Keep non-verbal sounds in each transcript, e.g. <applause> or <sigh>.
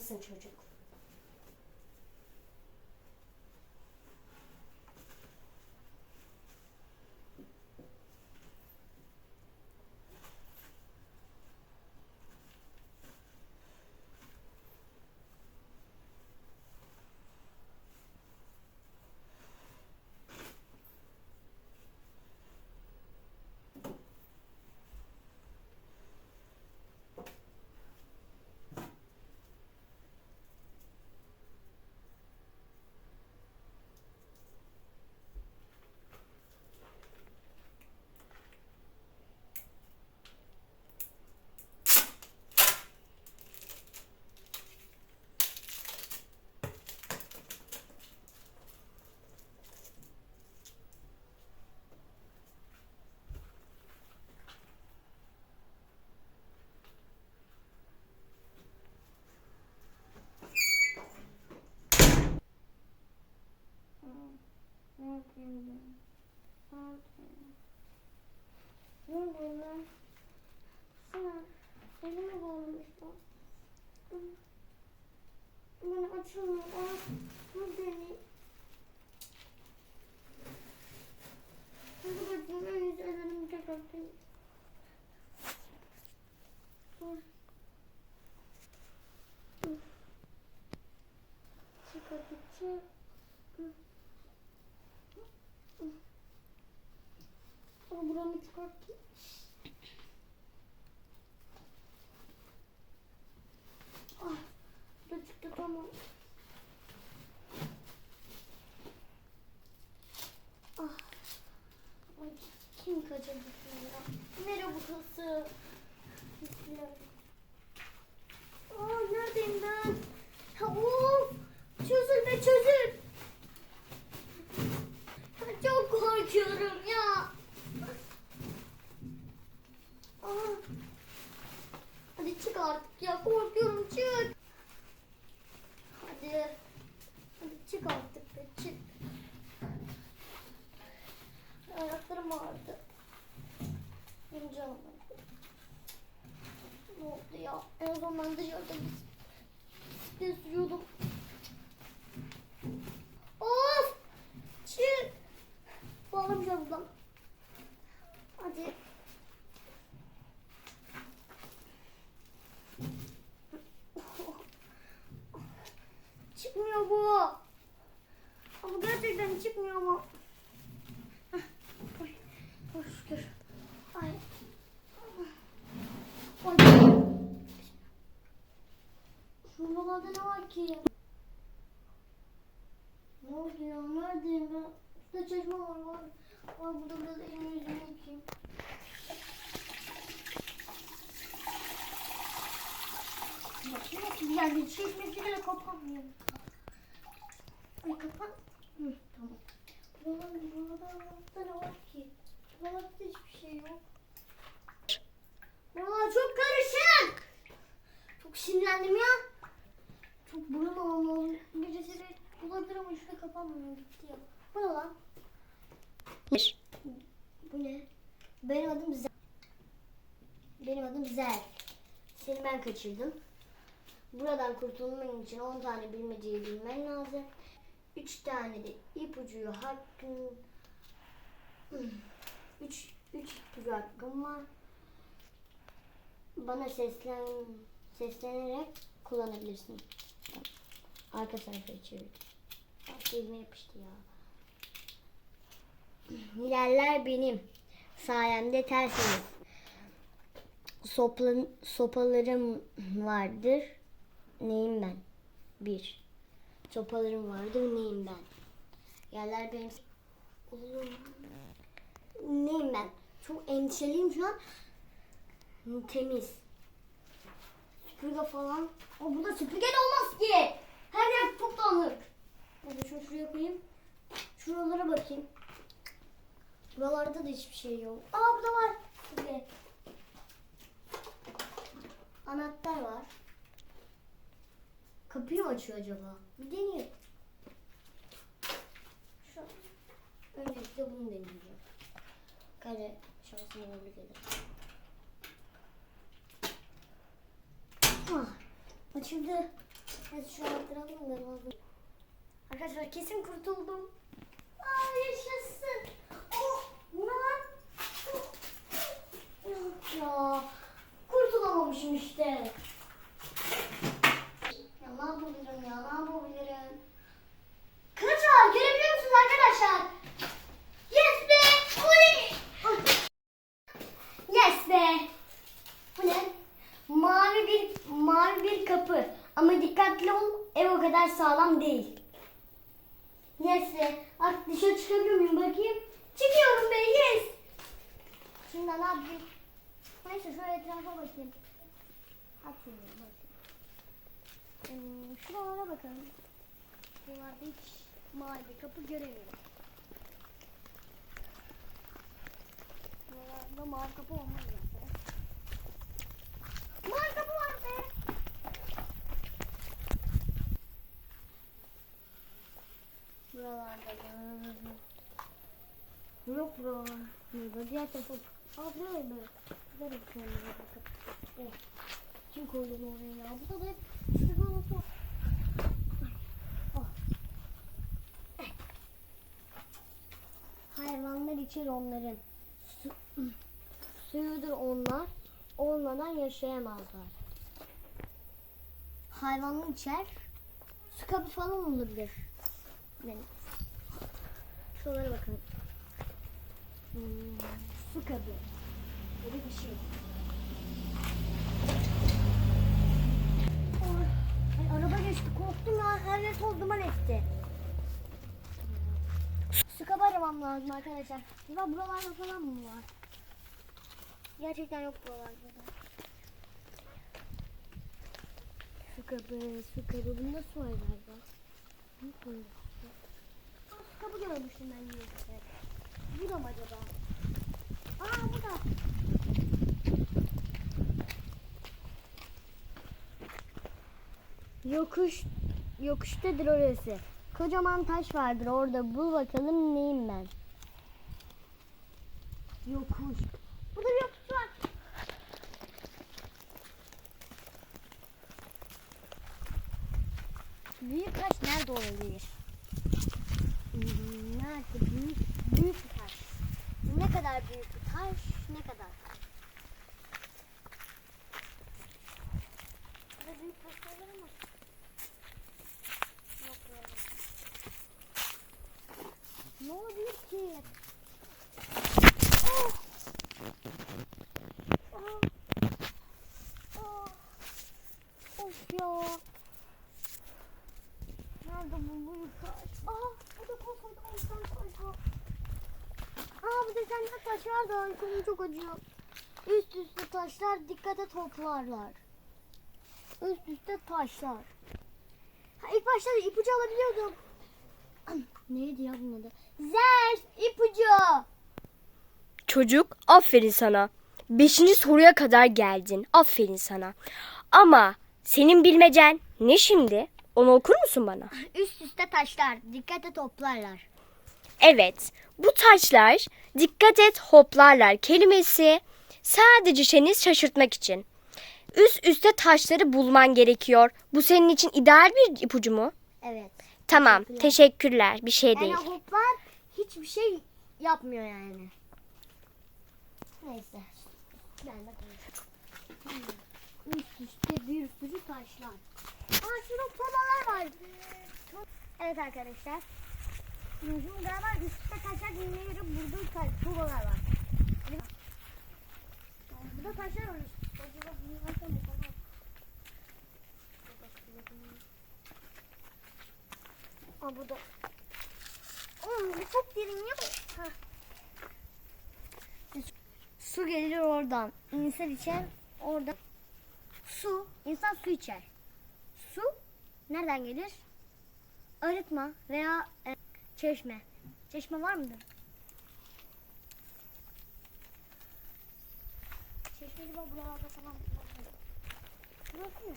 mısın çocuk? Ne lan? Sana elime bak. Bana açılmıyor. aqui. Şuralarda ne ki? Ya? Neredeyim ben? Şurada çeşme var var. Var burada biraz elimi yüzümü yıkayayım. Bakayım nasıl yani çeşmecileri kapanmıyor. Ay kapan. Hı, tamam. Buralarda, buralarda ne var ki? Buralarda hiçbir şey yok. Buralar çok karışık. Çok sinirlendim ya. Buram olmalı. Birisi de ama şurada kapanmıyor. Gitti ya. Bu ne lan? Bu ne? Benim adım Zer. Benim adım Zer. Seni ben kaçırdım. Buradan kurtulman için 10 tane bilmeceyi bilmen lazım. 3 tane de ipucu hakkın <clears throat> 3 3 ipucu hakkım var. Bana seslen seslenerek kullanabilirsin. Arka sayfayı çevir. Bak elime yapıştı ya. Hilaller benim. Sayemde tersiniz. Soplan, sopalarım vardır. Neyim ben? Bir. Sopalarım vardır. Neyim ben? Yerler benim. Oğlum. Neyim ben? Çok endişeliyim şu an. Temiz. Süpürge falan. O burada süpürge de olmaz ki. Her yer çok dağınık. Hadi şunu şuraya koyayım. Şuralara bakayım. Buralarda da hiçbir şey yok. Aa burada var. Süpürge. Anahtar var. Kapıyı mı açıyor acaba? Bir deneyeyim. Şu. Öncelikle bunu deneyeceğim. Kare şansım olur gelir. Ah, açıldı. Neyse şu attıralım da lazım. Arkadaşlar kesin kurtuldum. Aa yaşasın. Oh lan. Yok ya. Kurtulamamışım işte. Ya ne yapabilirim ya ne yapabilirim? Kılıç var görebiliyor musunuz arkadaşlar? Yes be! Oley! Yes be! Bu ne? Mavi bir mavi bir kapı. Ama dikkatli ol, ev o kadar sağlam değil. Yes be! Artık dışarı çıkabiliyor muyum bakayım? Çıkıyorum be, yes! Şimdi ne yapayım? Neyse şöyle etrafa bakayım. Hatırlıyorum bakayım. Şuralara bakalım. Buralarda hiç bir kapı göremiyorum. Buralarda mavi kapı olmaz zaten. Mavi kapı var be. Buralarda da. Yok buralar. Burada diğer tarafa. Aa buraya mı? Buraya kendine bakıp. Oh. Kim koydu oraya ya? Bu da hep işte böyle çok. Oh. Hayvanlar içer onların. Su, suyudur onlar. Olmadan yaşayamazlar. Hayvanlar içer. Su kabı falan olabilir. Benim. Şuralara bakın. Hmm, su kabı. Böyle bir şey. Oy, ay, araba geçti korktum ya. Her yer toz duman etti. Su kabı aramam lazım arkadaşlar. Acaba buralarda falan mı var? Gerçekten yok buralarda da. Su kabı, su kabı. Bunda su var galiba. Ne koyuyor su? Su kabı görmüştüm ben yine. Bu da mı acaba? Aa bu da. Yokuş, yokuştadır orası. Kocaman taş vardır orada. Bul bakalım neyim ben. Yokuş. Burada bir yokuş var. Büyük taş nerede olabilir? Nerede? Büyük, büyük bir taş. Ne kadar büyük bir taş? Ne kadar? Burada büyük taşlar var ama. Yok böyle. Ne olabilir ki? Oh! Oh! Oh! Of ya. Nerede bu büyük taş? Aa, burada koskocaman bir tane taş var. Aa, burada bir tane daha taş var da acıyor. Üst üste taşlar dikkate toplarlar. Üst üste taşlar. Ha, ilk başta ipucu alabiliyordum. <clears throat> Neydi ya bunun adı? Zers ipucu. Çocuk aferin sana. Beşinci soruya kadar geldin. Aferin sana. Ama senin bilmecen ne şimdi? Onu okur musun bana? Üst üste taşlar dikkate toplarlar. Evet. Bu taşlar dikkat et hoplarlar kelimesi sadece seni şaşırtmak için. Üst üste taşları bulman gerekiyor. Bu senin için ideal bir ipucu mu? Evet. Tamam. Teşekkürler. Bir şey Yani değil. hoplar hiçbir şey yapmıyor yani. Neyse. Ben de konuşayım. Hmm. Üst üste bir sürü taşlar. Aa şurada var. Evet arkadaşlar. Şimdi galiba üst üste taşlar dinliyorum. Burada ta- tuğlalar var. Burada üst üste. Acaba bunlardan mı falan? Aa burada. Oğlum bu çok derin ya. Su gelir oradan. İnsan içer oradan. Su. insan su içer. Su nereden gelir? Arıtma veya e, çeşme. Çeşme var mıdır? Çeşme gibi buralarda falan. Burası mı?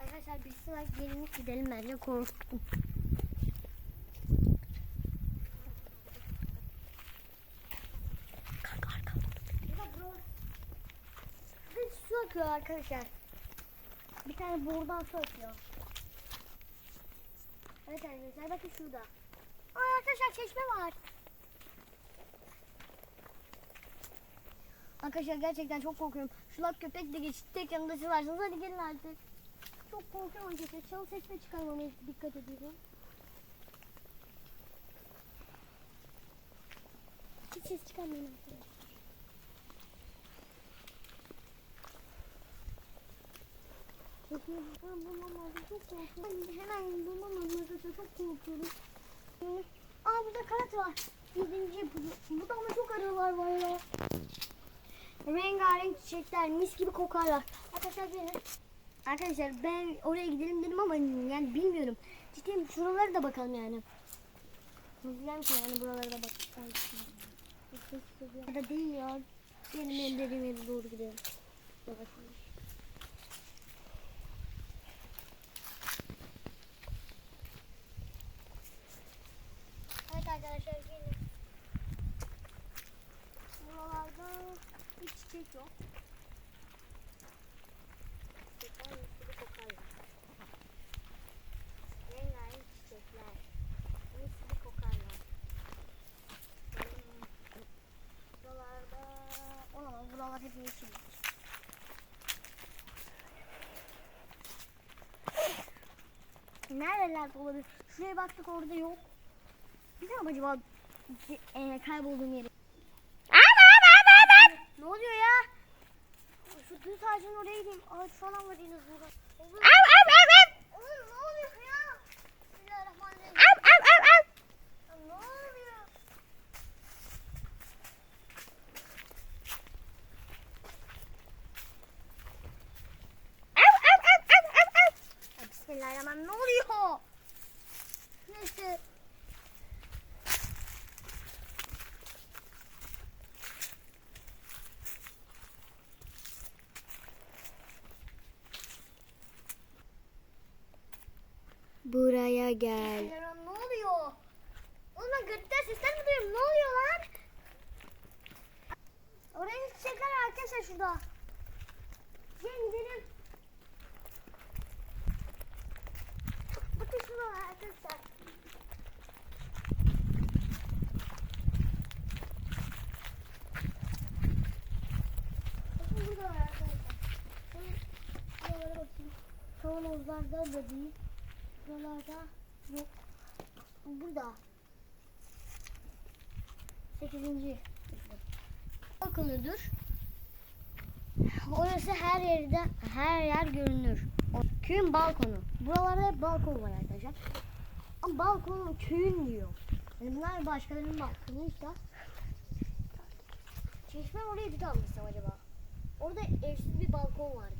Arkadaşlar biz sıra gelin gidelim bence korktum. Akıyor arkadaşlar. Bir tane borudan su akıyor. Evet arkadaşlar bakın şurada. Aa, arkadaşlar çeşme var. Arkadaşlar gerçekten çok korkuyorum. Şu lap köpek de geçti. Tek yanında siz varsınız. Hadi gelin artık. Çok korkuyorum arkadaşlar. Çalı sesle çıkarmamaya dikkat ediyorum. Hiç ses çıkarmayın arkadaşlar. Ben bulmam lazım. Çok korkuyorum. Ben hemen bulmam lazım arkadaşlar. Çok korkuyorum. Aa burada kanat var. Yedinci. Bu- Burada ama çok arılar var ya. Rengarenk çiçekler mis gibi kokarlar. Arkadaşlar gelin. Arkadaşlar ben oraya gidelim dedim ama yani bilmiyorum. Ciddiyim şuralara da bakalım yani. Güzel ki yani buralara da bakalım. Ya da değil ya. Benim dediğim yere doğru gidelim. Yavaş arkadaşlar gelin. Buralarda hiç çiçek yok. Çiçekler gibi kokarlar. Rengarenk çiçekler. Mis gibi kokarlar. Buralarda olamaz. Buralar hep yeşil. Nerelerde olabilir? Şuraya baktık orada yok. Bilmiyorum acaba e, kaybolduğum yeri. Ne oluyor ya? Şu düz ağacın oraya gideyim. Ağaç falan var yine burada. Olur. Oğlum ne oluyor ya? Bismillahirrahmanirrahim. Ya Ne oluyor? Ya Bismillahirrahmanirrahim. Ne oluyor? Neyse. Buraya gel. Ne oluyor? Oğlum ben garipten sesler mi duyuyorum? Ne oluyor lan? Oraya çiçekler arkadaşlar şurada. Gelin gidelim. Bakın şurada arkadaşlar. Bakın burada var arkadaşlar. Şöyle Buralara bakayım. Kavanozlarda da değil. Buralarda yok. Burada. Sekizinci. Bakılıdır. Orası her yerde her yer görünür. O köyün balkonu. Buralarda hep balkon var arkadaşlar. Ama balkon köyün diyor. Yani bunlar başkalarının balkonuysa. Çeşme oraya düz almışsam acaba. Orada evsiz bir balkon vardı.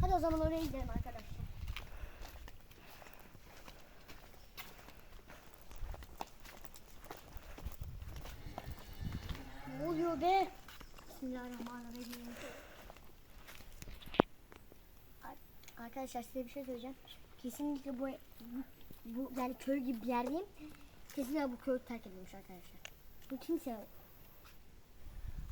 Hadi o zaman oraya gidelim arkadaşlar. Ne oluyor be? Bismillahirrahmanirrahim. Ar- Arkadaşlar size bir şey söyleyeceğim. Kesinlikle bu, bu, bu yani köy gibi bir yerdeyim. Kesinlikle bu köy terk edilmiş arkadaşlar. Bu kimse yok.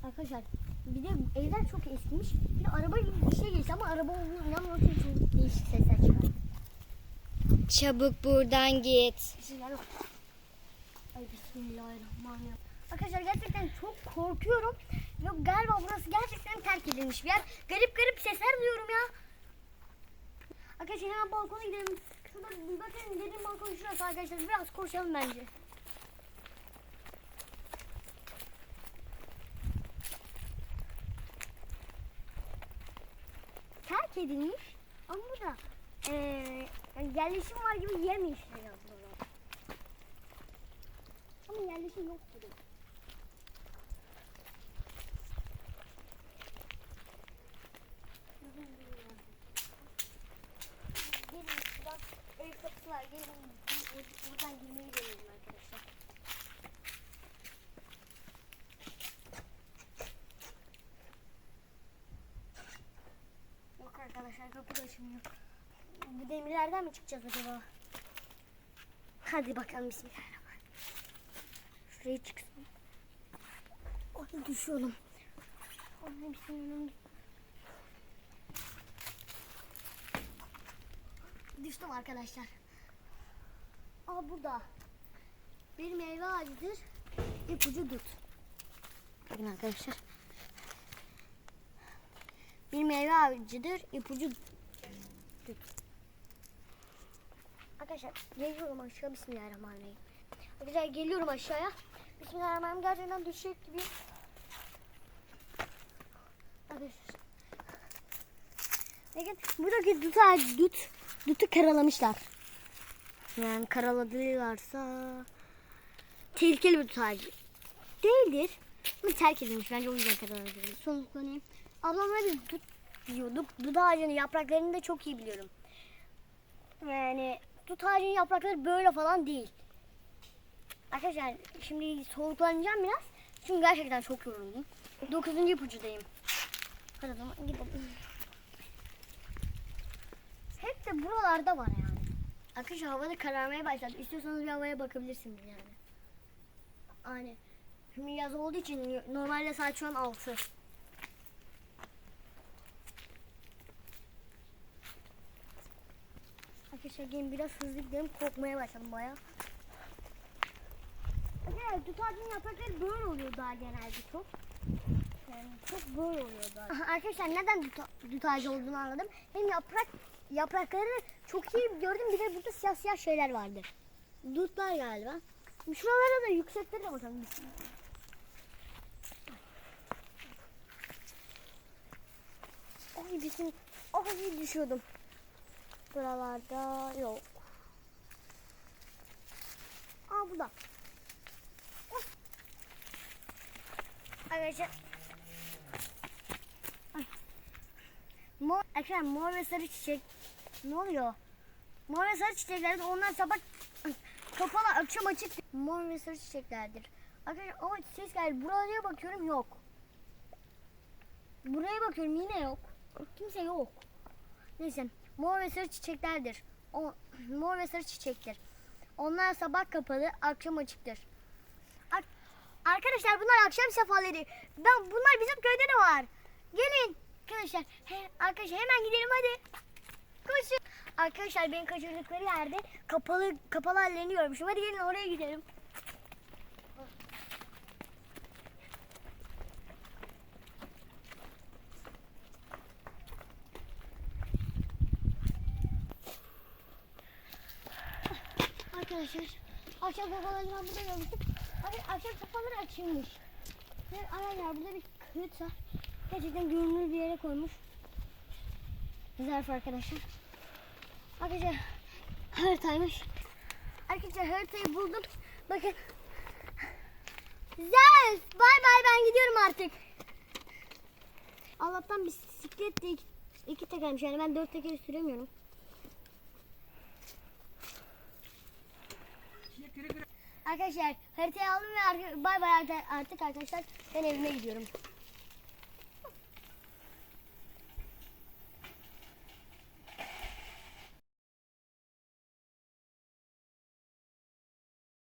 Arkadaşlar bir de evler çok eskimiş. Bir de araba gibi bir şey geçti ama araba olduğunu inanmıyorum çünkü çok değişik sesler çıkar. Çabuk buradan git. Bismillahirrahmanirrahim. Ay bismillahirrahmanirrahim. Arkadaşlar gerçekten çok korkuyorum. Ve galiba burası gerçekten terk edilmiş bir yer. Garip garip sesler duyuyorum ya. Arkadaşlar hemen balkona gidelim. Şurada bakın dediğim balkon şurası arkadaşlar. Biraz koşalım bence. Terk edilmiş. Ama burada eee yani yerleşim var gibi buralar. Ama yerleşim yok gibi. Gelin şuradan ev kapısı var. Gelin bu- buradan girmeyi deneyelim arkadaşlar. Yok arkadaşlar kapı da açılmıyor. Bu demirlerden mi çıkacağız acaba? Hadi bakalım bismillahirrahmanirrahim. Şuraya çıksın. Ay düşüyorum. Ay bismillahirrahmanirrahim. Düştüm arkadaşlar. Aa burada. Bir meyve ağacıdır. İpucu dut. Bakın arkadaşlar. Bir meyve ağacıdır. ipucu dut. Arkadaşlar geliyorum aşağı. Bismillahirrahmanirrahim. Arkadaşlar geliyorum aşağıya. Bismillahirrahmanirrahim. Gerçekten düşecek gibi. Arkadaşlar. Bakın buradaki dut ağacı, dut, dutu karalamışlar. Yani karaladılarsa tehlikeli bir dut ağacı. Değildir. Ama terk edilmiş bence o yüzden karaladılar. Son konuyu. Ablam öyle dut diyorduk. Dut ağacının yapraklarını da çok iyi biliyorum. Yani dut ağacının yaprakları böyle falan değil. Arkadaşlar şimdi soğuklanacağım biraz. Çünkü gerçekten çok yoruldum. Dokuzuncu ipucudayım. Hadi o zaman gidelim. Hep de buralarda var yani. Arkadaşlar havada kararmaya başladı. İstiyorsanız bir havaya bakabilirsiniz yani. Hani şimdi yaz olduğu için normalde saat şu an 6. Arkadaşlar gelin biraz hızlı gidelim. Korkmaya başladım baya. Dut ağacının yaprakları böyle oluyor daha genelde çok. Yani çok böyle oluyor daha. Arkadaşlar neden dut, dut olduğunu anladım. Hem yaprak yaprakları çok iyi gördüm. Bir de burada siyah siyah şeyler vardı. Dutlar galiba. Şuralara da yükseklere de bakalım. Ay bizim ay düşüyordum. Buralarda yok. Aa burada. Arkadaşlar. Mor, arkadaşlar mor ve sarı çiçek. Ne oluyor? Mor ve sarı çiçeklerdir. Onlar sabah kapalı akşam açık. Mor ve sarı çiçeklerdir. Arkadaşlar ama ses geldi. Buraya bakıyorum yok. Buraya bakıyorum yine yok. Kimse yok. Neyse. Mor ve sarı çiçeklerdir. O, mor ve sarı çiçektir. Onlar sabah kapalı, akşam açıktır. Ar- Arkadaşlar bunlar akşam sefaları. Ben bunlar bizim köyde de var. Gelin. Arkadaşlar, he, arkadaşlar hemen gidelim hadi. Koşun. Arkadaşlar beni kaçırdıkları yerde kapalı kapalı hallerini görmüşüm. Hadi gelin oraya gidelim. Arkadaşlar akşam kafalarını ben burada görmüştüm. Akşam kafaları açılmış. Ve aralar burada bir kağıt var. Gerçekten görünür bir yere koymuş. Zarf arkadaşlar. Arkadaşlar haritaymış. Arkadaşlar haritayı buldum. Bakın. Zarf bay bay ben gidiyorum artık. Allah'tan bisiklet de iki, iki tekermiş yani ben dört teker süremiyorum. Arkadaşlar haritayı aldım ve bay bay artık arkadaşlar ben evime gidiyorum.